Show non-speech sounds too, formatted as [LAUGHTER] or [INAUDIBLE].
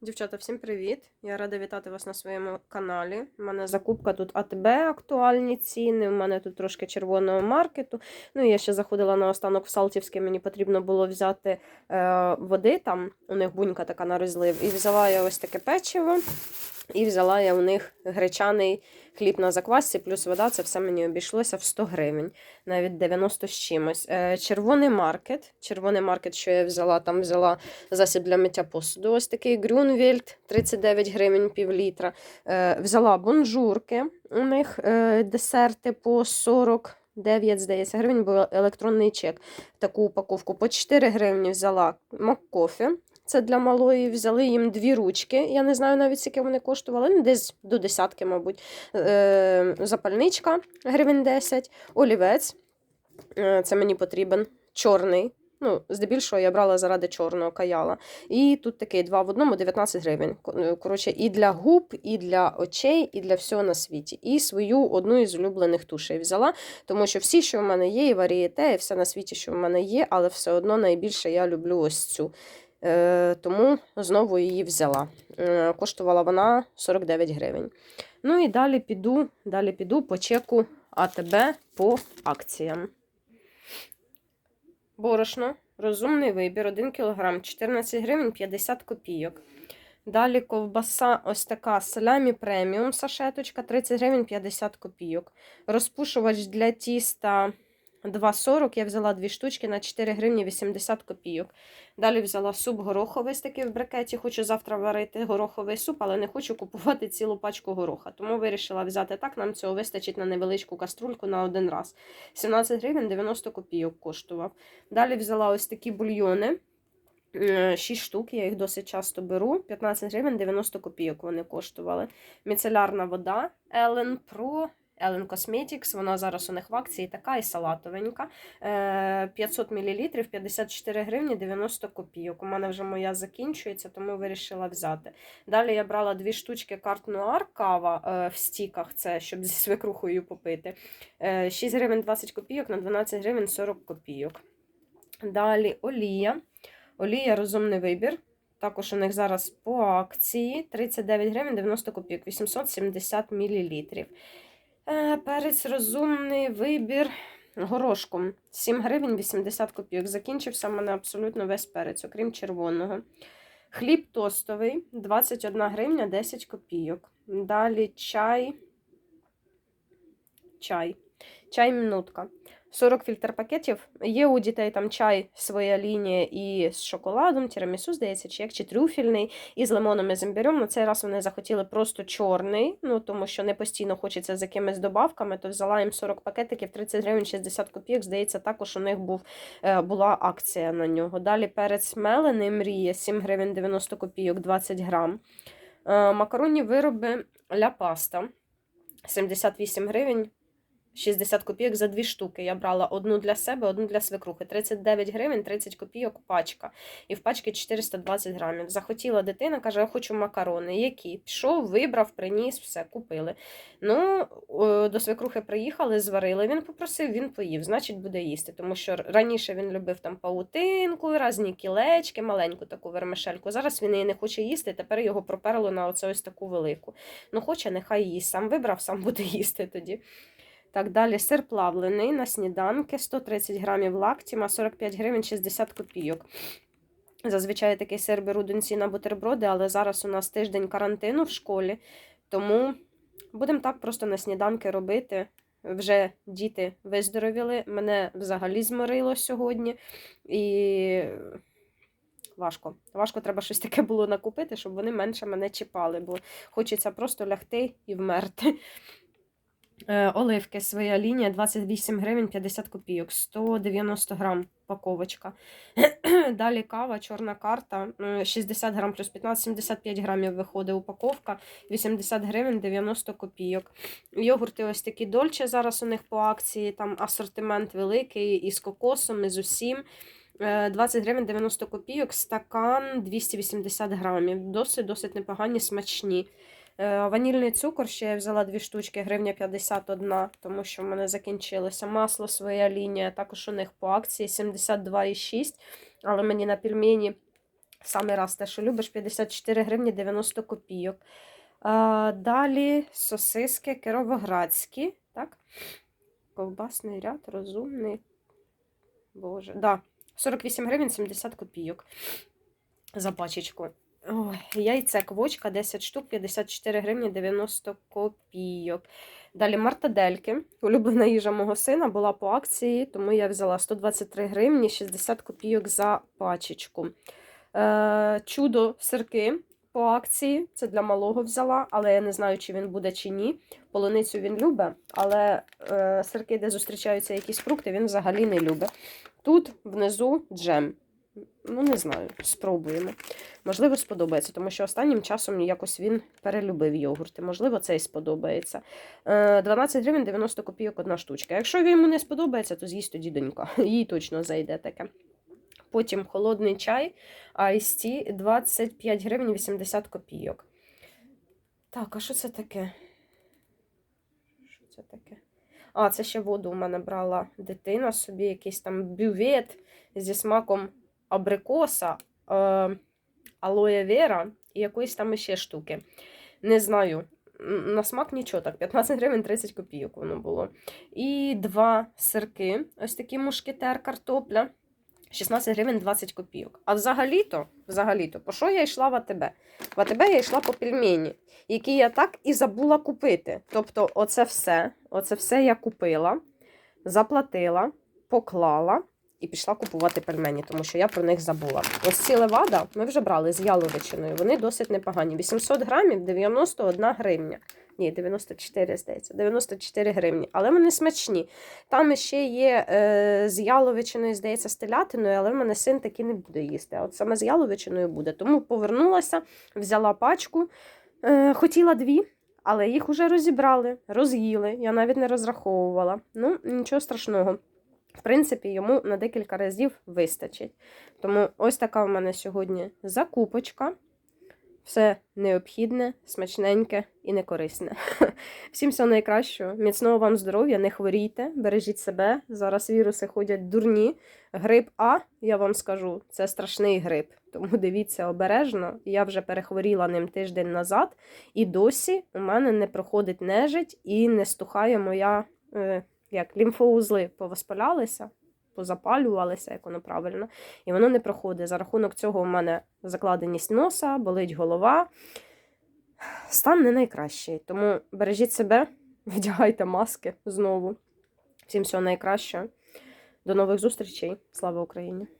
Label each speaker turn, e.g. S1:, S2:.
S1: Дівчата, всім привіт! Я рада вітати вас на своєму каналі. У мене закупка тут АТБ актуальні ціни. У мене тут трошки червоного маркету. Ну я ще заходила на останок в Салтівське. Мені потрібно було взяти е, води. Там у них бунька така на розлив. І взяла я ось таке печиво. І взяла я у них гречаний хліб на заквасці, плюс вода. Це все мені обійшлося в 100 гривень, навіть 90 з чимось. Е, червоний маркет. Червоний маркет, що я взяла, там взяла засіб для миття посуду. Ось такий Грюнвельд, 39 гривень пів літра. Е, взяла бонжурки. У них е, десерти по 40. 9, здається, гривень, бо електронний чек. Таку упаковку. По 4 гривні взяла Маккофі. Це для малої. Взяли їм дві ручки. Я не знаю навіть, скільки вони коштували. Ну, десь до десятки, мабуть. Е, запальничка гривень 10. Олівець. Е, це мені потрібен. Чорний. Ну, здебільшого я брала заради чорного каяла. І тут такий два в одному 19 гривень. Коротше, і для губ, і для очей, і для всього на світі. І свою одну із улюблених тушей взяла, тому що всі, що в мене є, і варієте, і все на світі, що в мене є, але все одно найбільше я люблю ось цю. Е, тому знову її взяла. Е, коштувала вона 49 гривень. Ну і далі піду, далі піду по чеку АТБ по акціям. Борошно, розумний вибір, 1 кг, 14 гривень 50 копійок. Далі ковбаса ось така салямі преміум сашеточка, 30 гривень 50 копійок. Розпушувач для тіста 2,40. Я взяла дві штучки на 4 гривні 80 копійок. Далі взяла суп гороховий з такий в брикеті. Хочу завтра варити гороховий суп, але не хочу купувати цілу пачку гороха. Тому вирішила взяти так. Нам цього вистачить на невеличку каструльку на один раз. 17 гривень 90 копійок коштував. Далі взяла ось такі бульйони. 6 штук, я їх досить часто беру. 15 гривень 90 копійок вони коштували. Міцелярна вода Ellen Pro. Ellen Cosmetics, вона зараз у них в акції така і салатовенька. Е, 500 мл, 54 гривні 90 копійок. У мене вже моя закінчується, тому вирішила взяти. Далі я брала дві штучки карт Нуар кава е, в стіках, це щоб зі свекрухою попити. Е, 6 гривень 20 копійок на 12 гривень 40 копійок. Далі олія. Олія розумний вибір. Також у них зараз по акції 39 гривень 90 копійок, 870 мл. Перець розумний вибір горошком 7 гривень 80 копійок. Закінчився в мене абсолютно весь перець, окрім червоного. Хліб тостовий 21 гривня 10 копійок. Далі чай. Чай. Чай минутка. 40 фільтр пакетів. Є у дітей там чай, своя лінія і з шоколадом, тірамісу, здається, чи як чи трюфельний, і з лимоном і з імбирем. На цей раз вони захотіли просто чорний, ну тому що не постійно хочеться з якимись добавками, то взяла їм 40 пакетиків, 30 гривень 60 копійок. Здається, також у них був, е, була акція на нього. Далі перець мелений мріє 7 гривень 90 копійок, 20 грам. Е, Макаронні вироби ля паста 78 гривень. 60 копійок за дві штуки. Я брала одну для себе, одну для свекрухи. 39 гривень, 30 копійок пачка. І в пачці 420 грамів. Захотіла дитина, каже, я хочу макарони. Які? Пішов, вибрав, приніс, все, купили. Ну, до свекрухи приїхали, зварили. Він попросив, він поїв, значить, буде їсти. Тому що раніше він любив там паутинку, різні кілечки, маленьку таку вермишельку. Зараз він її не хоче їсти, тепер його проперло на оце ось таку велику. Ну, хоче, нехай їсть. Сам вибрав, сам буде [LAUGHS] їсти тоді. Так, далі сир плавлений на сніданки, 130 грамів лактіма, 45 гривень 60 копійок. Зазвичай такий сир беру доньці на бутерброди, але зараз у нас тиждень карантину в школі, тому будемо так просто на сніданки робити. Вже діти виздоровіли, мене взагалі зморило сьогодні. І важко. Важко треба щось таке було накупити, щоб вони менше мене чіпали, бо хочеться просто лягти і вмерти. Е, Оливки своя лінія 28 гривень 50 копійок, 190 грам паковочка. [CLEARS THROAT] Далі кава, чорна карта, е, 60 грам плюс 15, 75 грамів виходить упаковка, 80 гривень 90 копійок. Йогурти ось такі дольче зараз у них по акції, там асортимент великий із кокосом, і з усім. Е, 20 гривень 90 копійок, стакан 280 грамів. Досить досить непогані, смачні. Е, Ванільний цукор ще я взяла дві штучки, гривня 51, тому що в мене закінчилося. Масло своя лінія, також у них по акції 72,6, але мені на пельмені Саме раз те, що любиш, 54 гривні 90 копійок. Далі сосиски кировоградські, так? Ковбасний ряд, розумний. Боже, да. 48 гривень 70 копійок за пачечку. Ой, яйце квочка 10 штук, 54 гривні 90 копійок. Далі мартадельки. Улюблена їжа мого сина була по акції, тому я взяла 123 гривні 60 копійок за пачечку. Е, чудо сирки по акції. Це для малого взяла, але я не знаю, чи він буде чи ні. Полуницю він любить, але е, сирки, де зустрічаються якісь фрукти, він взагалі не любить. Тут внизу джем. Ну, не знаю, спробуємо. Можливо, сподобається, тому що останнім часом якось він перелюбив йогурти. Можливо, це і сподобається. Е, 12 гривень 90 копійок одна штучка. Якщо йому не сподобається, то з'їсть тоді донька. [LAUGHS] Їй точно зайде таке. Потім холодний чай, Tea 25 гривень 80 копійок. Так, а що це таке? Що це таке? А, це ще воду у мене брала дитина собі, якийсь там бювет зі смаком абрикоса, е, алоє вера і якоїсь там ще штуки. Не знаю. На смак нічого так, 15 гривень 30 копійок воно було. І два сирки, ось такі мушкетер, картопля. 16 гривень 20 копійок. А взагалі-то, взагалі-то, по що я йшла в АТБ? В АТБ я йшла по пельмені, які я так і забула купити. Тобто, оце все, оце все я купила, заплатила, поклала і пішла купувати пельмені, тому що я про них забула. Ось ці левада ми вже брали з яловичиною. Вони досить непогані. 800 грамів 91 гривня. Ні, 94, здається, 94 гривні. Але вони смачні. Там ще є е, з яловичиною, здається, з але в мене син таки не буде їсти. А от саме з яловичиною буде. Тому повернулася, взяла пачку, е, хотіла дві. Але їх вже розібрали, роз'їли. Я навіть не розраховувала. Ну, нічого страшного. В принципі, йому на декілька разів вистачить. Тому ось така в мене сьогодні закупочка. Все необхідне, смачненьке і некорисне. [LAUGHS] Всім всього найкращого. Міцного вам здоров'я, не хворійте, бережіть себе. Зараз віруси ходять дурні. Грип А, я вам скажу, це страшний грип. Тому дивіться обережно. Я вже перехворіла ним тиждень назад, і досі у мене не проходить нежить і не стухає моя е, як лімфоузли повоспалялися, позапалювалися, як воно правильно, і воно не проходить. За рахунок цього у мене закладеність носа, болить голова. Стан не найкращий. Тому бережіть себе, [LAUGHS] вдягайте маски знову. Всім всього найкращого. До нових зустрічей. Слава Україні!